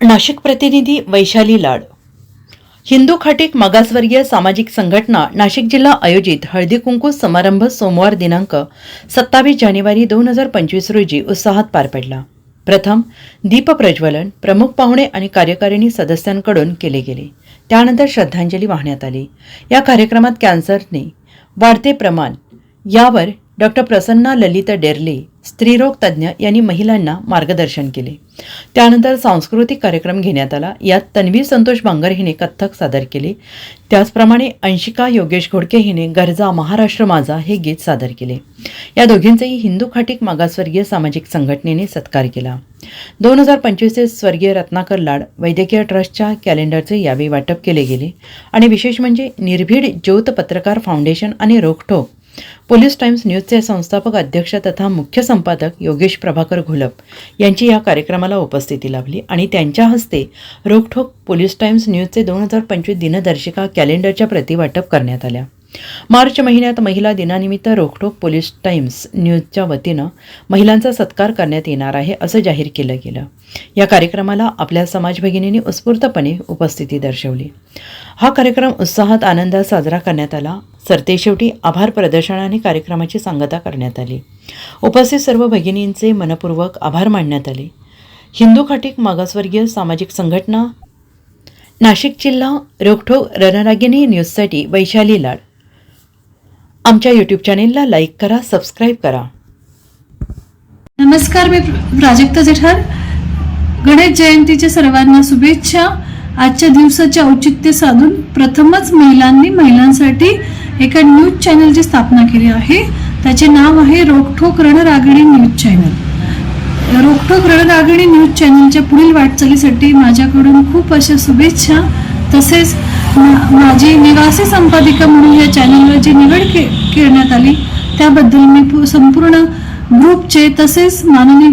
नाशिक प्रतिनिधी वैशाली लाड. हिंदू खाटीक मागासवर्गीय सामाजिक संघटना नाशिक जिल्हा आयोजित हळदी कुंकू समारंभ सोमवार दिनांक सत्तावीस जानेवारी दोन हजार पंचवीस रोजी उत्साहात पार पडला. प्रथम दीप प्रज्वलन प्रमुख पाहुणे आणि कार्यकारिणी सदस्यांकडून केले गेले. त्यानंतर श्रद्धांजली वाहण्यात आली. या कार्यक्रमात कॅन्सरने वाढते प्रमाण यावर डॉक्टर प्रसन्ना ललित डेर्ले स्त्रीरोग तज्ज्ञ यांनी महिलांना मार्गदर्शन केले. त्यानंतर सांस्कृतिक कार्यक्रम घेण्यात आला. यात तन्वीर संतोष बांगर हिने कथ्थक सादर केले. त्याचप्रमाणे अंशिका योगेश घोडके हिने गरजा महाराष्ट्र माझा हे गीत सादर केले. या दोघींचाही हिंदू खाटीक मागासवर्गीय सामाजिक संघटनेने सत्कार केला. दोन हजार पंचवीसचे स्वर्गीय रत्नाकर लाड वैद्यकीय ट्रस्टच्या कॅलेंडरचे यावेळी वाटप केले गेले. आणि विशेष म्हणजे निर्भीड ज्योत पत्रकार फाउंडेशन आणि रोखठोक पोलीस टाइम्स न्यूजचे संस्थापक अध्यक्ष तथा मुख्य संपादक योगेश प्रभाकर घोलप यांची या कार्यक्रमाला उपस्थिती लाभली आणि त्यांच्या हस्ते रोखठोक पोलीस टाइम्स न्यूजचे दोन हजार पंचवीस दिनदर्शिका कॅलेंडरच्या प्रती वाटप करण्यात आल्या. मार्च महिन्यात महिला दिनानिमित्त रोखठोक पोलीस टाइम्स न्यूजच्या वतीनं महिलांचा सत्कार करण्यात येणार आहे असं जाहीर केलं गेलं. या कार्यक्रमाला आपल्या समाज भगिनींनी उत्स्फूर्तपणे उपस्थिती दर्शवली. हा कार्यक्रम उत्साहात आनंदात साजरा करण्यात आला. सरतेशेवटी आभार प्रदर्शनाने कार्यक्रमाची सांगता करण्यात आली. उपस्थित सर्व भगिनींचे मनपूर्वक आभार मानण्यात आले. हिंदू खाटीक मागासवर्गीय सामाजिक संघटना नाशिक जिल्हा रोखठोक रणरागिनी न्यूजसाठी वैशाली लाड. आमच्या यूट्यूब चॅनेलला लाईक करा सबस्क्राईब करा. नमस्कार मी प्राजक्ता जेठार. गणेश जयंतीच्या सर्वांना शुभेच्छा. आजच्या दिवसाचे औचित्य साधून प्रथमच महिलांनी महिलांसाठी एका न्यूज चॅनलची स्थापना केली आहे. त्याचे नाव आहे Rokhthok Ranragini news channel. Rokhthok Ranragini news चॅनलच्या पुढील वाटचालीसाठी माझ्याकडून खूप अशा शुभेच्छा. तसेच माझी निवासी संपादिका म्हणून या चॅनलवर जी निवड के करण्यात आली त्याबद्दल मी संपूर्ण ग्रुपचे तसेच माननीय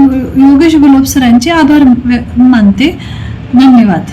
योगेश गुलाब सरांचे आभार व्य- मानते. धन्यवाद.